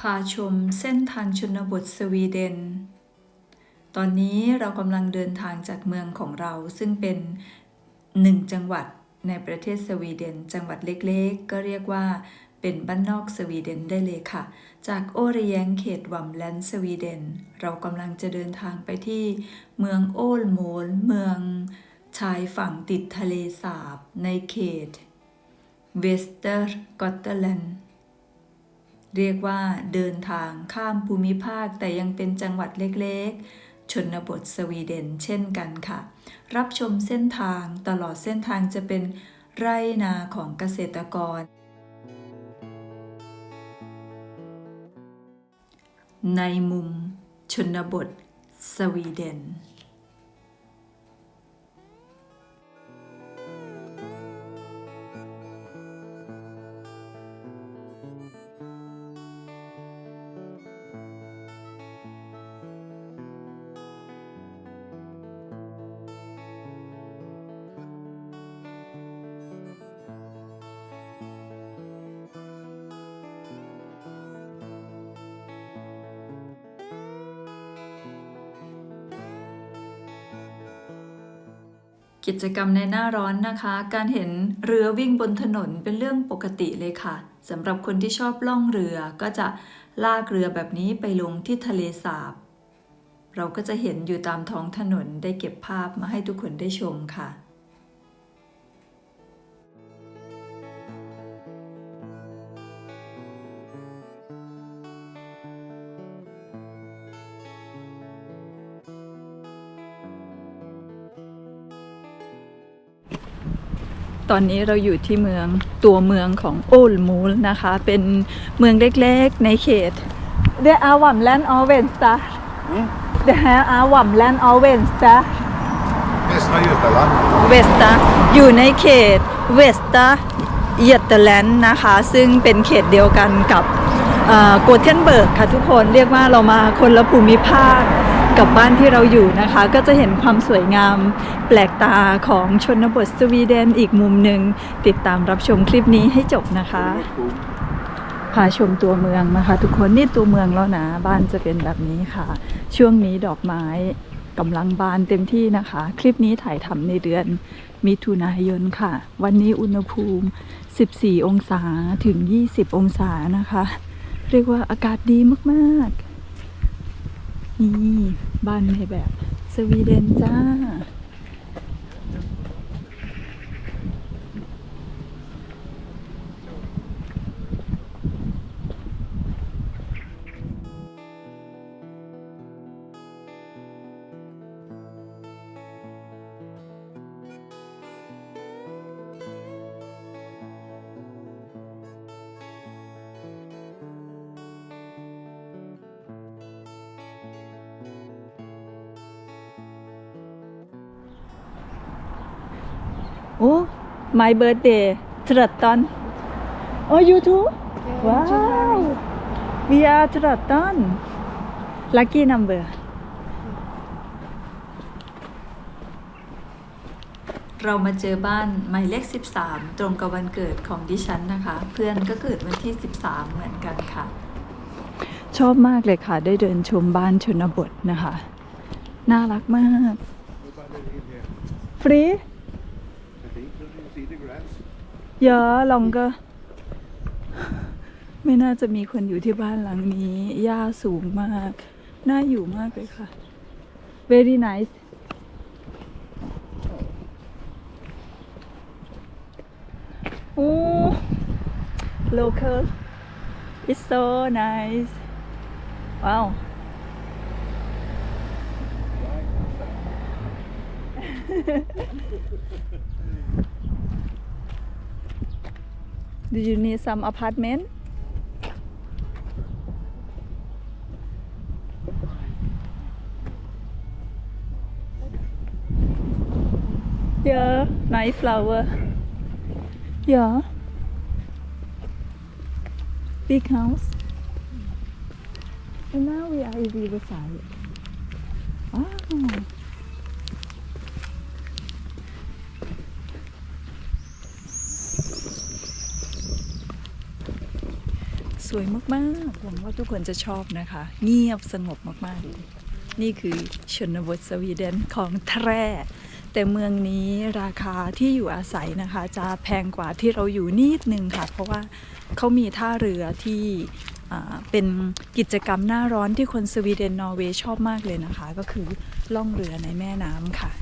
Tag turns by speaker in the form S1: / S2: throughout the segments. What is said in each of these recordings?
S1: พาชมเส้นทางชนบทสวีเดน ตอนนี้เรากำลังเดินทางจากเมืองของเราซึ่งเป็นหนึ่งจังหวัดในประเทศสวีเดน จังหวัดเล็กๆ ก็เรียกว่าเป็นบ้านนอกสวีเดนได้เลยค่ะ จากโอเรียงเขตวัมแลนด์สวีเดน เรากำลังจะเดินทางไปที่เมืองโอลโมลเมือง ชายฝั่งติดทะเลสาบในเขตเวสเตอร์กอตเตอร์แลนด์เรียกว่าเดินทางข้ามภูมิภาคแต่ยังเป็นจังหวัดเล็กๆ ชนบทสวีเดนเช่นกันค่ะ รับชมเส้นทางตลอดเส้นทางจะเป็นไร่นาของเกษตรกร ในมุมชนบทสวีเดน กิจกรรมในหน้าร้อนนะคะ การเห็นเรือวิ่งบนถนนเป็นเรื่องปกติเลยค่ะสำหรับคนที่ชอบล่องเรือก็จะลากเรือแบบนี้ไปลงที่ทะเลสาบ เราก็จะเห็นอยู่ตามท้องถนนได้เก็บภาพมาให้ทุกคนได้ชมค่ะ ตอนนี้เราอยู่ที่เมืองตัวเมืองของโอลมูลนะคะ เป็นเมืองเล็กๆในเขต Det är Vamland och Vänster. Det här är Vamland och Vänster.
S2: Västra Götaland.
S1: เวสตาอยู่ในเขตเวสตาเยตเตอร์แลนด์นะคะ ซึ่งเป็นเขตเดียวกันกับโกเทนเบิร์กค่ะทุกคนเรียกว่าเรามาคนละภูมิภาค กับบ้านที่เราอยู่นะคะ ก็จะเห็นความสวยงามแปลกตาของชนบทสวีเดนอีกมุมหนึ่งติดตามรับชมคลิปนี้ให้จบนะคะ พาชมตัวเมืองนะคะ ทุกคนนี่ตัวเมืองแล้วนะบ้านจะเป็นแบบนี้ค่ะ ช่วงนี้ดอกไม้กำลังบานเต็มที่นะคะ คลิปนี้ถ่ายทำในเดือนมิถุนายนค่ะ วันนี้อุณหภูมิ 14 องศาถึง 20 องศานะคะ เรียกว่าอากาศดีมาก ๆ นี่บ้านในแบบสวีเดนจ้า Oh, my birthday, 13. Oh, you too? Wow. We are 13. Lucky number. เรามาเจอบ้านหมายเลข 13 ตรงกับวันเกิดของดิฉันนะคะ เพื่อนก็เกิดวันที่ 13 เหมือนกันค่ะ ชอบมากเลยค่ะ ได้เดินชมบ้านชนบทนะคะ น่ารักมาก ฟรี
S2: I think so you see the grass.
S1: เยอะลองก็ไม่น่าจะมีคนอยู่ที่บ้านหลังนี้หญ้าสูงมาก น่าอยู่มากเลยค่ะ very nice โอ้ local it's so nice ว้าว Do you need some apartment? Yeah, nice flower. Yeah. Big house. And now we are in Riverside. Wow. สวยมากๆ หวังว่าทุกคนจะชอบนะคะ เงียบสงบมากๆเลยนี่คือชนบทสวีเดนของแทร่แต่เมืองนี้ราคาที่อยู่อาศัยนะคะ จะแพงกว่าที่เราอยู่นิดนึงค่ะ เพราะว่าเขามีท่าเรือที่เป็นกิจกรรมหน้าร้อนที่คนสวีเดนนอร์เวย์ชอบมากเลยนะคะ ก็คือล่องเรือในแม่น้ำค่ะ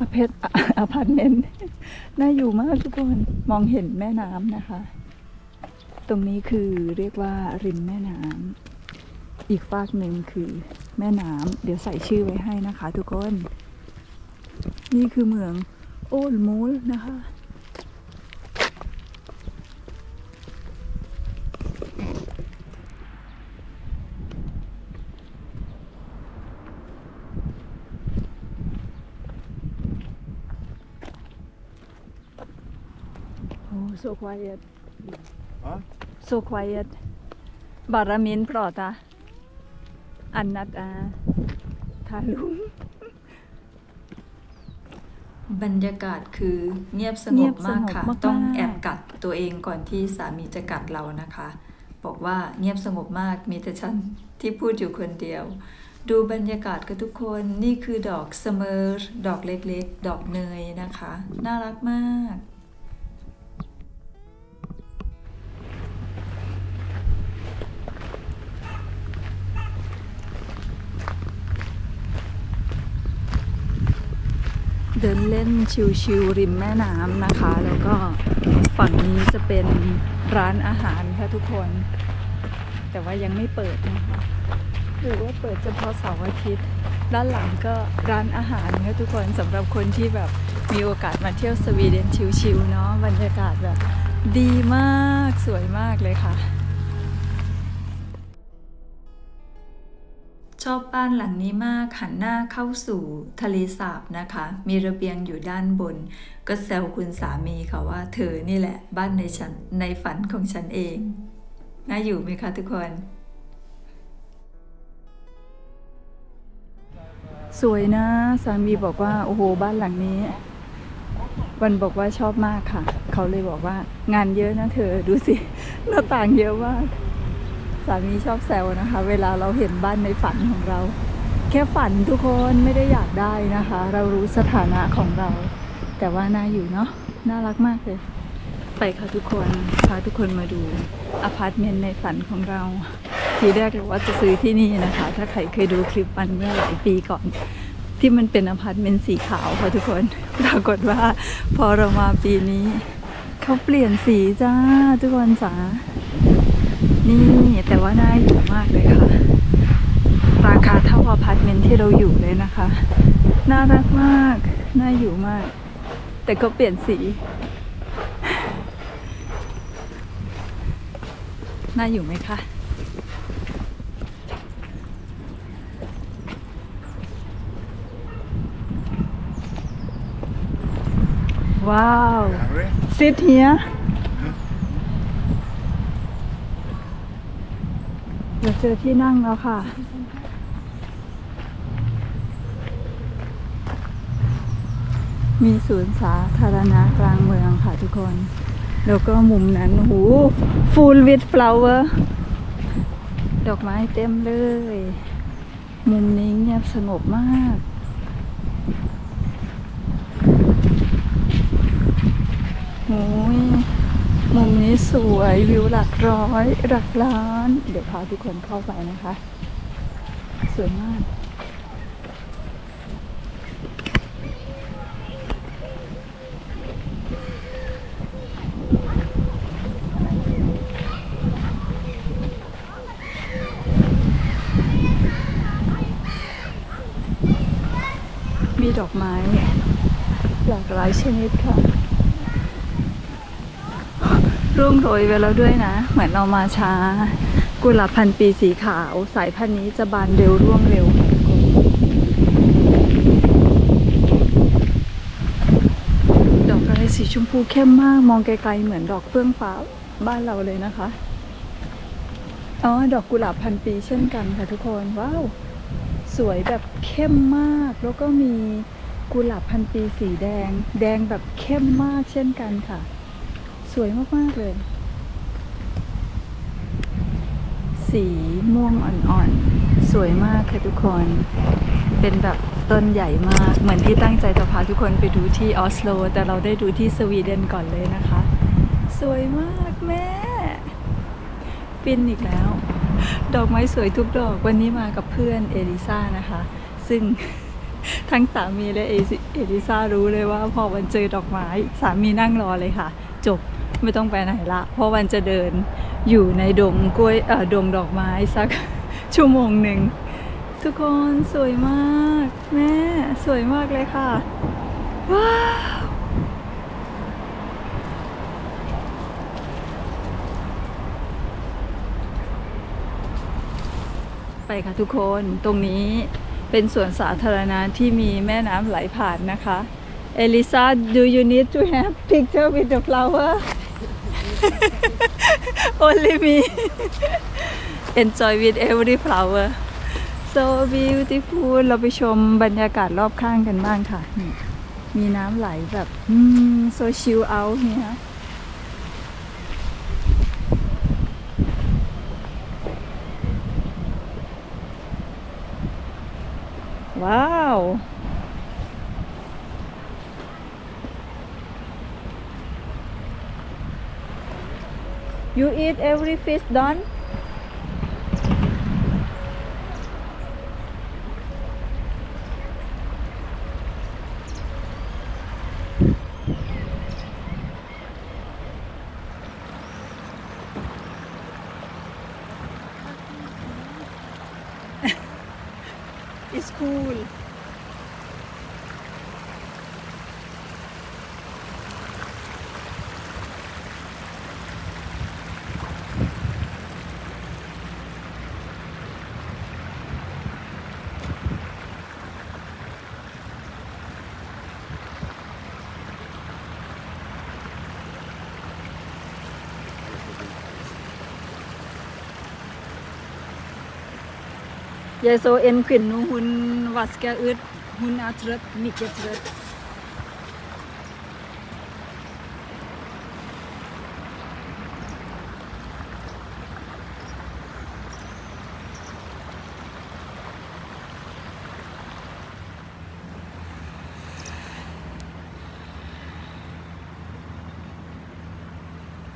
S1: อ เพชรอพาร์ตเมนต์น่าอยู่มากทุกคนมองเห็นแม่น้ำนะคะ ตรงนี้คือเรียกว่าริมแม่น้ำอีกฝากหนึ่งคือแม่น้ำเดี๋ยวใส่ชื่อไว้ให้นะคะ ทุกคน นี่คือเมืองโอลมูลนะคะ โอ้ so quiet
S2: Huh?
S1: so quiet บารามินปลอดอะอันนัดอาทาลุง
S3: บรรยากาศคือเงียบส
S1: เงี
S3: ง
S1: ย
S3: บบมากค่ะ
S1: สงบมากๆ
S3: ต้องแอบกัดตัวเองก่อนที่สามีจะกัดเรานะคะ บอกว่าเงียบสงบมากมีแต่ฉันที่พูดอยู่คนเดียว ดูบรรยากาศกันทุกคนนี่คือดอกเสมอดอกเล็กๆ ดอกเนยนะคะ น่ารักมาก
S1: เดินเล่นชิวๆริมแม่น้ำนะคะ แล้วก็ฝั่งนี้จะเป็นร้านอาหารค่ะทุกคน แต่ว่ายังไม่เปิดนะคะหรือว่าเปิดเฉพาะเสาร์อาทิตย์ด้านหลังก็ร้านอาหารค่ะทุกคนสำหรับคนที่แบบมีโอกาสมาเที่ยวสวีเดนชิวๆเนาะบรรยากาศแบบดีมากสวยมากเลยค่ะ
S3: ชอบบ้านหลังนี้มากหันหน้าเข้าสู่ทะเลสาบนะคะ มีระเบียงอยู่ด้านบน ก็แซวคุณสามีค่ะว่า เธอนี่แหละบ้านในฉันในฝันของฉันเอง น่าอยู่ไหมคะทุกคน
S1: สวยนะสามีบอกว่า โอ้โห บ้านหลังนี้ วันบอกว่าชอบมากค่ะ เขาเลยบอกว่างานเยอะนะเธอดูสิหน้าต่างเยอะมาก สามีชอบแซวนะคะ เวลาเราเห็นบ้านในฝันของเรา แค่ฝันทุกคนไม่ได้อยากได้นะคะ เรารู้สถานะของเรา แต่ว่าน่าอยู่เนาะน่ารักมากเลย ไปค่ะทุกคนพาทุกคนมาดูอพาร์ตเมนต์ในฝันของเรา ทีแรกเลยว่าจะซื้อที่นี่นะคะ ถ้าใครเคยดูคลิปมันเมื่อหลายปีก่อน ที่มันเป็นอพาร์ตเมนต์สีขาวค่ะทุกคนปรากฏว่า พอเรามาปีนี้เขาเปลี่ยนสีจ้าทุกคนจ๋า นี่แต่ว่าน่าอยู่มากเลยค่ะ ราคาเท่าอพาร์ตเมนต์ที่เราอยู่เลยนะคะ น่ารักมาก น่าอยู่มาก แต่ก็เปลี่ยนสี น่าอยู่ไหมคะว้าว
S2: Hungry?
S1: sit here เราเจอที่นั่งแล้วค่ะ มีศูนย์สาธารณะกลางเมืองค่ะทุกคน แล้วก็มุมนั้นหู full with flower ดอกไม้เต็มเลย มุมนี้เงียบสงบมากโอ้ นี้สวยวิวหลักร้อยหลักล้าน เดี๋ยวพาทุกคนเข้าไปนะคะ สวยมากมีดอกไม้หลากหลายชนิดค่ะ ร่วงโรยไปแล้วด้วยนะ เหมือนเรามาช้า กุหลาบพันปีสีขาว สายพันธุ์นี้จะบานเร็วร่วงเร็วค่ะทุกคนดอกอะไรสีชมพูเข้มมาก มองไกลๆเหมือนดอกเฟื่องฟ้าบ้านเราเลยนะคะ อ๋อ ดอกกุหลาบพันปีเช่นกันค่ะทุกคน ว้าว สวยแบบเข้มมาก แล้วก็มีกุหลาบพันปีสีแดง แดงแบบเข้มมากเช่นกันค่ะ สวยมาก ๆ เลย สีม่วงอ่อนๆ สวยมากค่ะทุกคน เป็นแบบต้นใหญ่มาก เหมือนที่ตั้งใจจะพาทุกคนไปดูที่ออสโล แต่เราได้ดูที่สวีเดนก่อนเลยนะคะ สวยมากแม่ฟินอีกแล้ว ดอกไม้สวยทุกดอก วันนี้มากับเพื่อนเอลิซ่านะคะ ซึ่งทั้งสามีและเอซิเอลิซ่ารู้เลยว่าพอวันเจอดอกไม้ สามีนั่งรอเลยค่ะ จบ ไม่ต้องไปไหนละ เพราะวันจะเดินอยู่ในดงกล้วยเอ่อดงดอกไม้สักชั่วโมงหนึ่ง ทุกคนสวยมากแม่สวยมากเลยค่ะ ว้าวไปค่ะทุกคนตรงนี้เป็นสวนสาธารณะที่มีแม่น้ำไหลผ่านนะคะ เอลิซา do you need to have picture with the flower only me enjoy with every flower so beautiful เราไปชมบรรยากาศรอบข้างกันบ้างค่ะ มีน้ำไหลแบบ so chill out เนี่ย ว้าว You eat every fish done? It's cool. Jeg så en kvinne, hun vasker ut. Hun er trøtt, mye trøtt.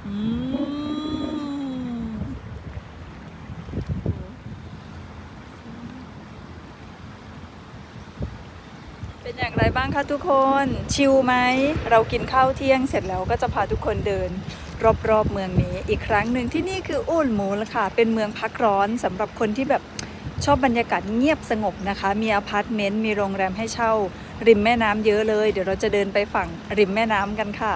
S1: Mm. เป็น อย่างไรบ้างคะทุกคน ชิลไหม เรากินข้าวเที่ยงเสร็จแล้วก็จะพาทุกคนเดิน รอบๆเมืองนี้ อีกครั้งหนึ่งที่นี่คืออู่หมูลค่ะ เป็นเมืองพักร้อนสำหรับคนที่แบบชอบบรรยากาศเงียบสงบนะคะ มีอพาร์ตเมนต์ มีโรงแรมให้เช่า ริมแม่น้ำเยอะเลย เดี๋ยวเราจะเดินไปฝั่งริมแม่น้ำกันค่ะ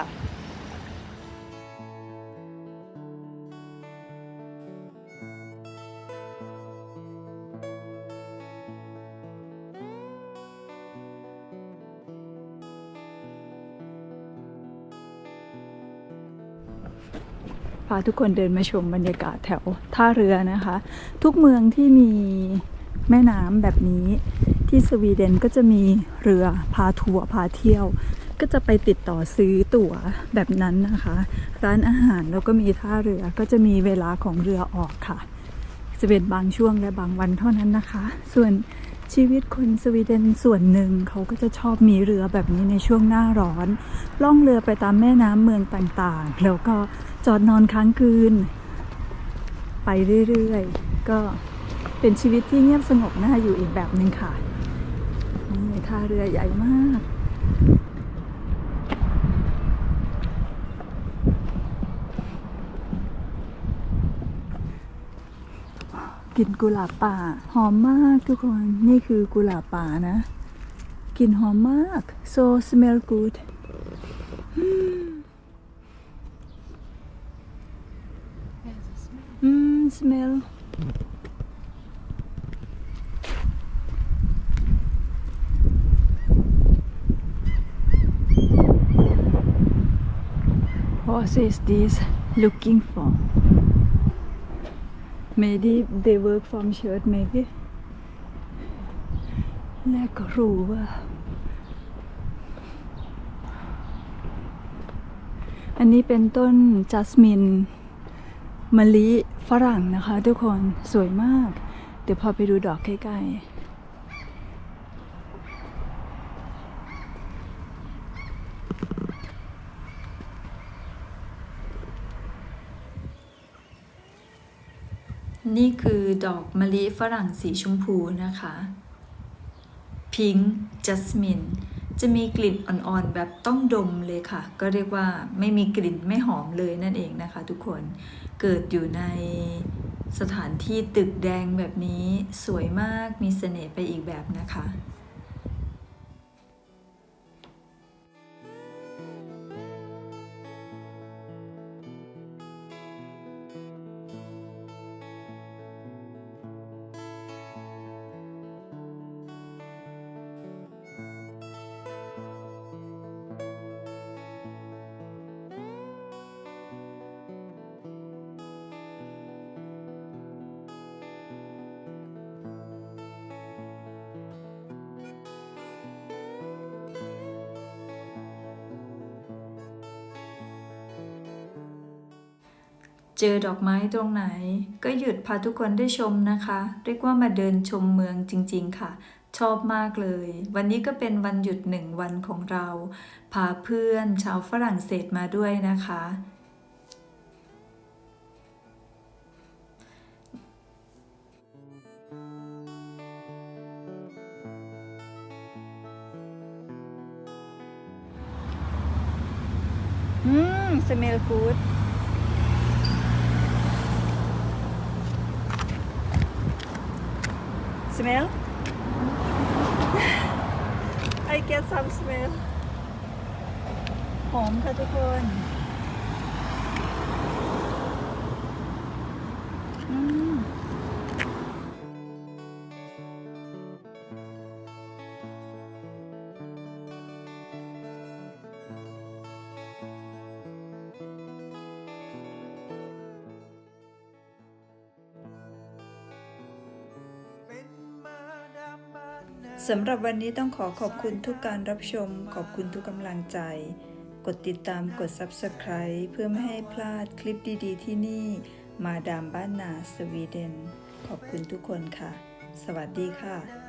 S1: พาทุกคนเดินมาชมบรรยากาศแถวท่าเรือนะคะ ทุกเมืองที่มีแม่น้ำแบบนี้ที่สวีเดนก็จะมีเรือพาทัวร์พาเที่ยว ก็จะไปติดต่อซื้อตั๋วแบบนั้นนะคะ ร้านอาหารแล้วก็มีท่าเรือก็จะมีเวลาของเรือออกค่ะ จะเป็นบางช่วงและบางวันเท่านั้นนะคะ ส่วน ชีวิตคนสวีเดนส่วนหนึ่งเขาก็จะชอบมีเรือแบบนี้ในช่วงหน้าร้อน ล่องเรือไปตามแม่น้ำเมืองต่างๆ แล้วก็จอดนอนค้างคืน ไปเรื่อยๆ ก็เป็นชีวิตที่เงียบสงบน่าอยู่อีกแบบหนึ่งค่ะนี่ท่าเรือใหญ่มาก ลิ่นกุหลาบป่า หอมมากทุกคน นี่คือกุหลาบป่านะ กลิ่นหอมมาก so smell good อืม smell What is this looking for? Maybe they work from shirt maybe และก็รู้ว่า
S4: อันนี้เป็นต้นจัสมินมะลิฝรั่งนะคะทุกคนสวยมาก เดี๋ยวพอไปดูดอกใกล้ๆ
S1: นี่คือดอกมะลิฝรั่งสีชมพูนะคะ พิงจัสมิน จะมีกลิ่นอ่อนๆ แบบต้องดมเลยค่ะ ก็เรียกว่าไม่มีกลิ่นไม่หอมเลยนั่นเองนะคะทุกคน เกิดอยู่ในสถานที่ตึกแดงแบบนี้สวยมากมีเสน่ห์ไปอีกแบบนะคะ เจอดอกไม้ตรงไหน ก็หยุดพาทุกคนได้ชมนะคะ เรียกว่ามาเดินชมเมืองจริง ๆ ค่ะ ชอบมากเลย วันนี้ก็เป็นวันหยุดหนึ่งวันของเรา พาเพื่อนชาวฝรั่งเศสมาด้วยนะคะ
S4: อืม smell good smell I get some smell หอมค่ะทุกคน
S1: สำหรับวันนี้ต้องขอขอบคุณทุกการรับชม ขอบคุณทุกกำลังใจ กดติดตามกด Subscribe เพื่อไม่ให้พลาดคลิปดีๆ ที่นี่ มาดามบ้านนาสวีเดน ขอบคุณทุกคนค่ะ สวัสดีค่ะ